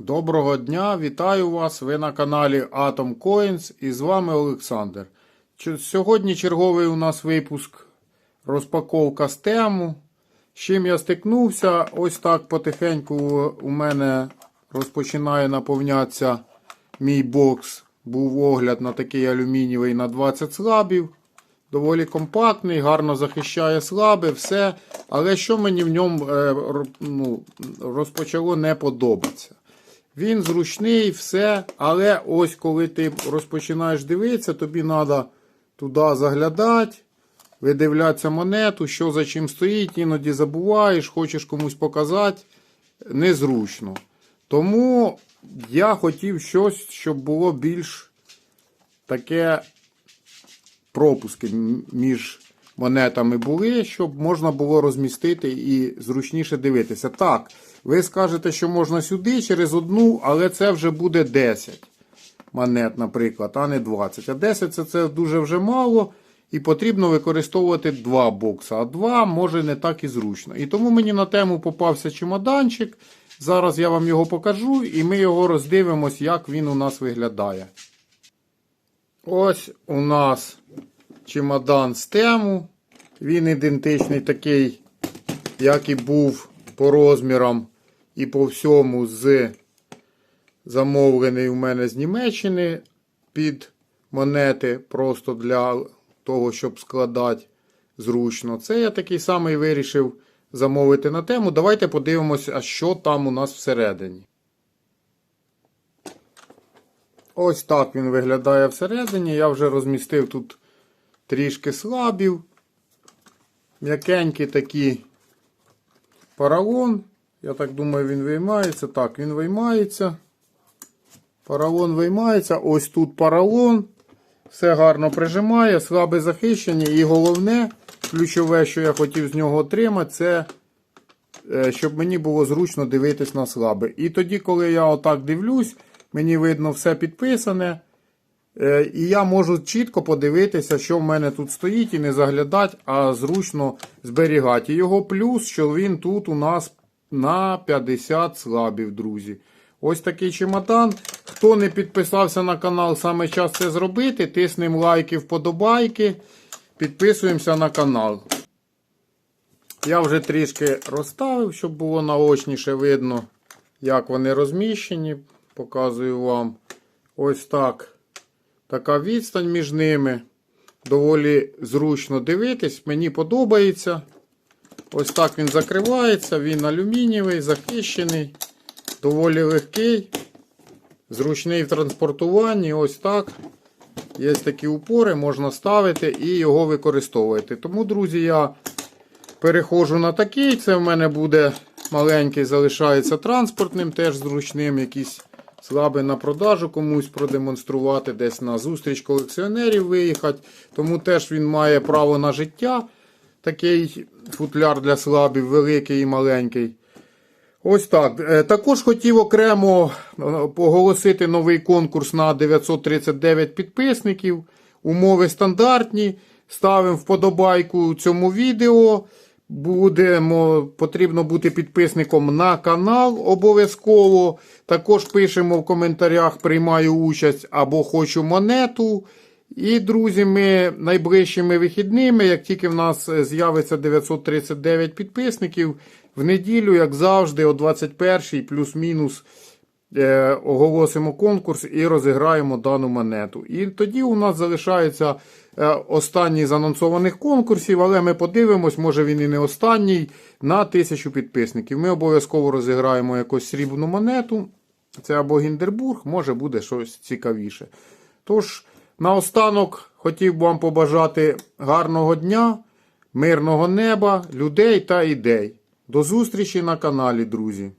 Доброго дня, вітаю вас! Ви на каналі Atom Coins і з вами Олександр. Сьогодні черговий у нас випуск розпаковка з тему. З чим я стикнувся, ось так потихеньку у мене розпочинає наповнятися мій бокс. Був огляд на такий алюмінієвий на 20 слабів. Доволі компактний, гарно захищає слаби, все. Але що мені в ньому е, ну, розпочало не подобатися. Він зручний, все. Але ось коли ти розпочинаєш дивитися, тобі треба туди заглядати, видивлятися монету, що за чим стоїть, іноді забуваєш, хочеш комусь показати. Незручно. Тому я хотів щось, щоб було більш таке пропуски між монетами були, щоб можна було розмістити і зручніше дивитися. Так, ви скажете, що можна сюди через одну, але це вже буде 10 монет, наприклад, а не 20. А 10 це, це дуже вже мало. І потрібно використовувати два бокса. А два може не так і зручно. І тому мені на тему попався чемоданчик. Зараз я вам його покажу, і ми його роздивимось, як він у нас виглядає. Ось у нас чемодан з тему. Він ідентичний такий, як і був по розмірам і по всьому з замовлений у мене з Німеччини під монети, просто для того, щоб складати зручно. Це я такий самий вирішив замовити на тему. Давайте подивимося, а що там у нас всередині. Ось так він виглядає всередині. Я вже розмістив тут трішки слабів. М'якенькі такі паралон. Я так думаю, він виймається. Так, він виймається. Паралон виймається. Ось тут паралон. Все гарно прижимає, слабе захищення. І головне, ключове, що я хотів з нього отримати, це е, щоб мені було зручно дивитись на слабе. І тоді, коли я отак дивлюсь, мені видно все підписане. Е, І я можу чітко подивитися, що в мене тут стоїть, і не заглядати, а зручно зберігати. І його плюс, що він тут у нас на 50 слабів, друзі. Ось такий чемодан. Хто не підписався на канал, саме час це зробити. Тиснемо лайки, вподобайки. Підписуємося на канал. Я вже трішки розставив, щоб було наочніше видно, як вони розміщені. Показую вам. Ось так. Така відстань між ними. Доволі зручно дивитись. Мені подобається. Ось так він закривається. Він алюмінієвий, захищений, доволі легкий, зручний в транспортуванні. Ось так. Є такі упори, можна ставити і його використовувати. Тому, друзі, я переходжу на такий. Це в мене буде маленький, залишається транспортним, теж зручним. Якийсь слабий на продажу комусь продемонструвати, десь на зустріч колекціонерів виїхати. Тому теж він має право на життя. Такий футляр для слабів, великий і маленький. Ось так. Е, Також хотів окремо е, оголосити новий конкурс на 939 підписників. Умови стандартні. Ставимо вподобайку цьому відео. Будемо, потрібно бути підписником на канал обов'язково. Також пишемо в коментарях, приймаю участь або хочу монету. І, друзі, ми найближчими вихідними, як тільки в нас е, з'явиться 939 підписників, в неділю, як завжди, о 21-й плюс-мінус е, оголосимо конкурс і розіграємо дану монету. І тоді у нас залишається е, останній з анонсованих конкурсів, але ми подивимось, може він і не останній, на тисячу підписників. Ми обов'язково розіграємо якусь срібну монету. Це або Гіндербург, може буде щось цікавіше. Тож, наостанок хотів би вам побажати гарного дня, мирного неба, людей та ідей. До зустрічі на каналі, друзі!